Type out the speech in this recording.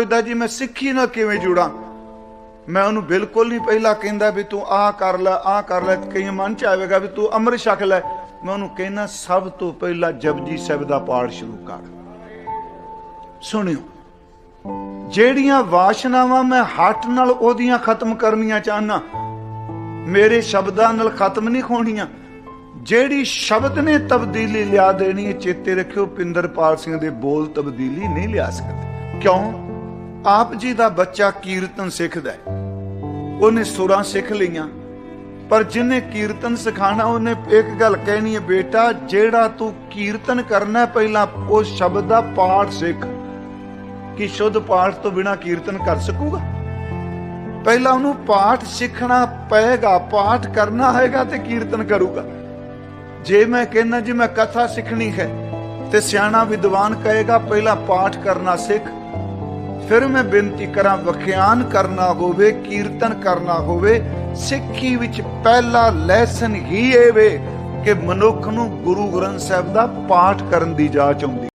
ਸੋਚਦਾ ਜੀ ਮੈਂ ਸਿੱਖੀ ਨਾਲ ਕਿਵੇਂ ਜੁੜਾਂ? ਮੈਂ ਉਹਨੂੰ ਬਿਲਕੁਲ ਨਹੀਂ ਪਹਿਲਾਂ ਕਹਿੰਦਾ ਵੀ ਤੂੰ ਆਹ ਕਰ ਲੈ, ਆਹ ਕਰ ਲੈ, ਕਈ ਮਨ ਚ ਆਵੇਗਾ ਵੀ ਤੂੰ ਅੰਮ੍ਰਿਤ ਛਕ ਲੈ। ਮੈਂ ਉਹਨੂੰ ਕਹਿਣਾ ਸਭ ਤੋਂ ਪਹਿਲਾਂ ਜਪਜੀ ਸਾਹਿਬ ਦਾ ਪਾਠ ਸ਼ੁਰੂ ਕਰ। ਸੁਣਿਓ, ਜਿਹੜੀਆਂ ਵਾਸ਼ਨਾਵਾਂ ਮੈਂ ਹੱਟ ਨਾਲ ਉਹਦੀਆਂ ਖਤਮ ਕਰਨੀਆਂ ਚਾਹਨਾ ਮੇਰੇ ਸ਼ਬਦਾਂ ਨਾਲ ਖਤਮ ਨਹੀਂ ਹੋਣੀਆਂ। ਜਿਹੜੀ ਸ਼ਬਦ ਨੇ ਤਬਦੀਲੀ ਲਿਆ ਦੇਣੀ ਚੇਤੇ ਰੱਖਿਓ, ਪਿੰਦਰਪਾਲ ਸਿੰਘ ਦੇ ਬੋਲ ਤਬਦੀਲੀ ਨਹੀਂ ਲਿਆ ਸਕਦੇ। ਕਿਉਂ? ਆਪ ਜੀ ਦਾ ਬੱਚਾ ਕੀਰਤਨ ਸਿੱਖਦਾ ਹੈ। ਉਹਨੇ ਸੁਰਾਂ ਸਿੱਖ ਲਈਆਂ। ਪਰ ਜਿਹਨੇ ਕੀਰਤਨ ਸਿਖਾਣਾ ਉਹਨੇ ਇੱਕ ਗੱਲ ਕਹਿਣੀ ਹੈ, ਬੇਟਾ, ਜਿਹੜਾ ਤੂੰ ਕੀਰਤਨ ਕਰਨਾ ਪਹਿਲਾਂ ਉਹ ਸ਼ਬਦ ਦਾ ਪਾਠ ਸਿੱਖ। ਕਿ ਸ਼ੁੱਧ ਪਾਠ ਤੋਂ ਬਿਨਾ ਕੀਰਤਨ ਕਰ ਸਕੂਗਾ? ਪਹਿਲਾਂ ਉਹਨੂੰ ਪਾਠ ਸਿੱਖਣਾ ਪਏਗਾ, ਪਾਠ ਕਰਨਾ ਹੈਗਾ ਤੇ ਕੀਰਤਨ ਕਰੂਗਾ। ਜੇ ਮੈਂ ਕਹਿੰਦਾ ਜੀ, ਮੈਂ ਕਥਾ ਸਿੱਖਣੀ ਹੈ ਤੇ ਸਿਆਣਾ ਵਿਦਵਾਨ ਕਹੇਗਾ, ਪਹਿਲਾਂ ਪਾਠ ਕਰਨਾ ਸਿੱਖ। ਫਿਰ ਮੈਂ ਬੇਨਤੀ ਕਰਾਂ, ਵਿਖਿਆਨ ਕਰਨਾ ਹੋਵੇ, ਕੀਰਤਨ ਕਰਨਾ ਹੋਵੇ, ਸਿੱਖੀ ਵਿੱਚ ਪਹਿਲਾ ਲੈਸਨ ਹੀ ਇਹ ਵੇ ਕਿ ਮਨੁੱਖ ਨੂੰ ਗੁਰੂ ਗ੍ਰੰਥ ਸਾਹਿਬ ਦਾ ਪਾਠ ਕਰਨ ਦੀ ਜਾਚ ਆਉਂਦੀ